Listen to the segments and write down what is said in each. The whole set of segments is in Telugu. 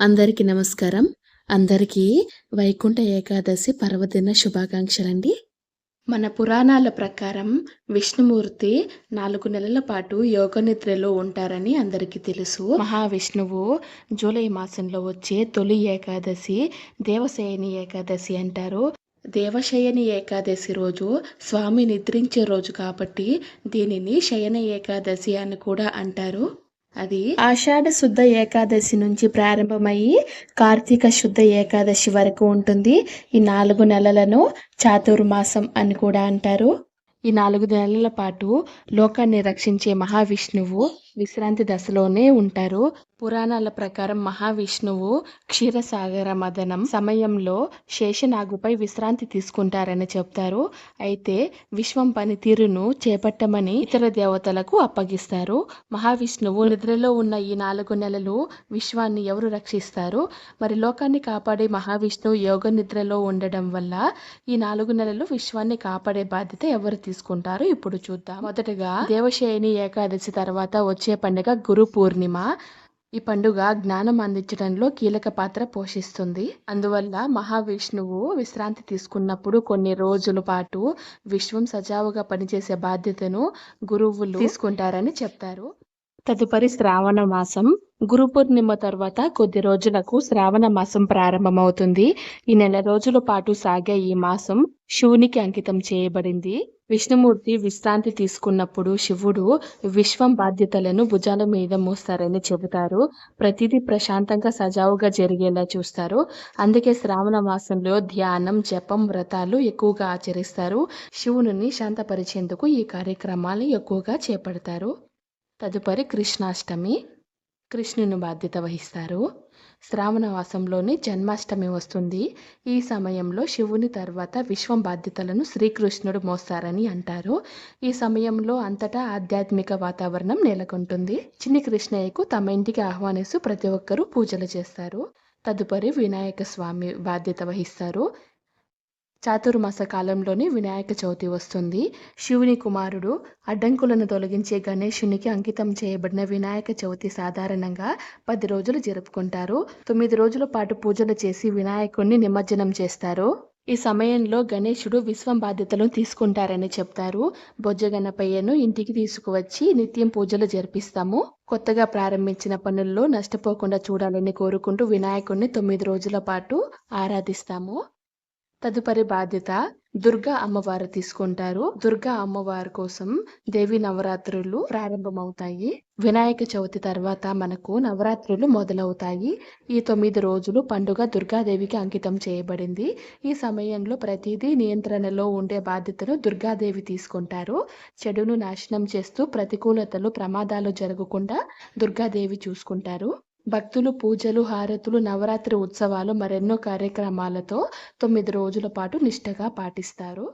అందరికీ నమస్కారం. అందరికీ వైకుంఠ ఏకాదశి పర్వదిన శుభాకాంక్షలండి. మన పురాణాల ప్రకారం విష్ణుమూర్తి నాలుగు నెలల పాటు యోగ నిద్రలో ఉంటారని అందరికీ తెలుసు. మహావిష్ణువు జూలై మాసంలో వచ్చే తొలి ఏకాదశి దేవశయని ఏకాదశి అంటారు. దేవశయని ఏకాదశి రోజు స్వామి నిద్రించే రోజు కాబట్టి దీనిని శయన ఏకాదశి అని కూడా అంటారు. అది? ఆషాఢ శుద్ధ ఏకాదశి నుంచి ప్రారంభమయ్యి కార్తీక శుద్ధ ఏకాదశి వరకు ఉంటుంది. ఈ నాలుగు నెలలను చాతుర్మాసం అని కూడా అంటారు. ఈ నాలుగు నెలల పాటు లోకాన్ని రక్షించే మహావిష్ణువు విశ్రాంతి దశలోనే ఉంటారు. పురాణాల ప్రకారం మహావిష్ణువు క్షీరసాగర మదనం సమయంలో శేషనాగుపై విశ్రాంతి తీసుకుంటారని చెప్తారు. అయితే విశ్వం పనితీరును చేపట్టమని ఇతర దేవతలకు అప్పగిస్తారు. మహావిష్ణువు నిద్రలో ఉన్న ఈ నాలుగు నెలలు విశ్వాన్ని ఎవరు రక్షిస్తారు? మరి లోకాన్ని కాపాడే మహావిష్ణువు యోగ నిద్రలో ఉండడం వల్ల ఈ నాలుగు నెలలు విశ్వాన్ని కాపాడే బాధ్యత ఎవరు తీసుకుంటారు? ఇప్పుడు చూద్దాం. మొదటగా దేవశయని ఏకాదశి తర్వాత వచ్చే పండుగ గురు పూర్ణిమ. ఈ పండుగ జ్ఞానం అందించడంలో కీలక పాత్ర పోషిస్తుంది. అందువల్ల మహావిష్ణువు విశ్రాంతి తీసుకున్నప్పుడు కొన్ని రోజుల పాటు విశ్వం సజావుగా పనిచేసే బాధ్యతను గురువులు తీసుకుంటారని చెప్తారు. తదుపరి శ్రావణ మాసం. గురు పూర్ణిమ తర్వాత కొద్ది రోజులకు శ్రావణ మాసం ప్రారంభమవుతుంది. ఈ నెల రోజుల పాటు సాగే ఈ మాసం శివునికి అంకితం చేయబడింది. విష్ణుమూర్తి విశ్రాంతి తీసుకున్నప్పుడు శివుడు విశ్వం బాధ్యతలను భుజాల మీద మోస్తారని చెబుతారు. ప్రతిదీ ప్రశాంతంగా సజావుగా జరిగేలా చూస్తారు. అందుకే శ్రావణ మాసంలో ధ్యానం జపం వ్రతాలు ఎక్కువగా ఆచరిస్తారు. శివుని శాంతపరిచేందుకు ఈ కార్యక్రమాలు ఎక్కువగా చేపడతారు. తదుపరి కృష్ణాష్టమి. కృష్ణుని బాధ్యత వహిస్తారు. శ్రావణ మాసంలోని జన్మాష్టమి వస్తుంది. ఈ సమయంలో శివుని తర్వాత విశ్వం బాధ్యతలను శ్రీకృష్ణుడు మోస్తారని అంటారు. ఈ సమయంలో అంతటా ఆధ్యాత్మిక వాతావరణం నెలకొంటుంది. చిన్ని కృష్ణయ్యకు తమ ఇంటికి ఆహ్వానిస్తూ ప్రతి ఒక్కరూ పూజలు చేస్తారు. తదుపరి వినాయక స్వామి బాధ్యత వహిస్తారు. చాతుర్మాస కాలంలోని వినాయక చవితి వస్తుంది. శివుని కుమారుడు అడ్డంకులను తొలగించే గణేశునికి అంకితం చేయబడిన వినాయక చవితి సాధారణంగా పది రోజులు జరుపుకుంటారు. తొమ్మిది రోజుల పాటు పూజలు చేసి వినాయకుడిని నిమజ్జనం చేస్తారు. ఈ సమయంలో గణేశుడు విశ్వం బాధ్యతలను తీసుకుంటారని చెప్తారు. బొజ్జ గణపయ్యను ఇంటికి తీసుకువచ్చి నిత్యం పూజలు జరిపిస్తాము. కొత్తగా ప్రారంభించిన పనుల్లో నష్టపోకుండా చూడాలని కోరుకుంటూ వినాయకుడిని తొమ్మిది రోజుల పాటు ఆరాధిస్తాము. తదుపరి బాధ్యత దుర్గా అమ్మవారు తీసుకుంటారు. దుర్గా అమ్మవారి కోసం దేవి నవరాత్రులు ప్రారంభమవుతాయి. వినాయక చవితి తర్వాత మనకు నవరాత్రులు మొదలవుతాయి. ఈ తొమ్మిది రోజులు పండుగ దుర్గాదేవికి అంకితం చేయబడింది. ఈ సమయంలో ప్రతిదీ నియంత్రణలో ఉండే బాధ్యతను దుర్గాదేవి తీసుకుంటారు. చెడును నాశనం చేస్తూ ప్రతికూలతలు ప్రమాదాలు జరగకుండా దుర్గాదేవి చూసుకుంటారు. భక్తులు పూజలు హారతులు నవరాత్రి ఉత్సవాలు మరెన్నో కార్యక్రమాలతో తొమ్మిది రోజుల పాటు నిష్టగా పాటిస్తారు.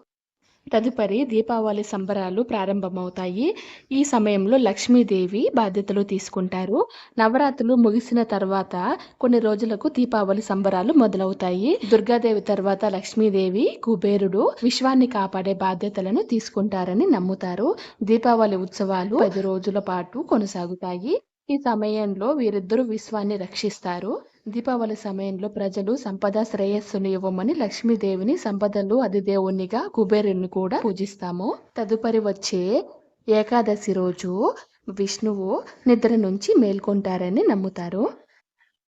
తదుపరి దీపావళి సంబరాలు ప్రారంభమవుతాయి. ఈ సమయంలో లక్ష్మీదేవి బాధ్యతలు తీసుకుంటారు. నవరాత్రులు ముగిసిన తర్వాత కొన్ని రోజులకు దీపావళి సంబరాలు మొదలవుతాయి. దుర్గాదేవి తర్వాత లక్ష్మీదేవి కుబేరుడు విశ్వాన్ని కాపాడే బాధ్యతలను తీసుకుంటారని నమ్ముతారు. దీపావళి ఉత్సవాలు పది రోజుల పాటు కొనసాగుతాయి. ఈ సమయంలో వీరిద్దరూ విశ్వాన్ని రక్షిస్తారు. దీపావళి సమయంలో ప్రజలు సంపద శ్రేయస్సును ఇవ్వమని లక్ష్మీదేవిని సంపదలు అధిదేవునిగా కుబేరుని కూడా పూజిస్తాము. తదుపరి వచ్చే ఏకాదశి రోజు విష్ణువు నిద్ర నుంచి మేల్కొంటారని నమ్ముతారు.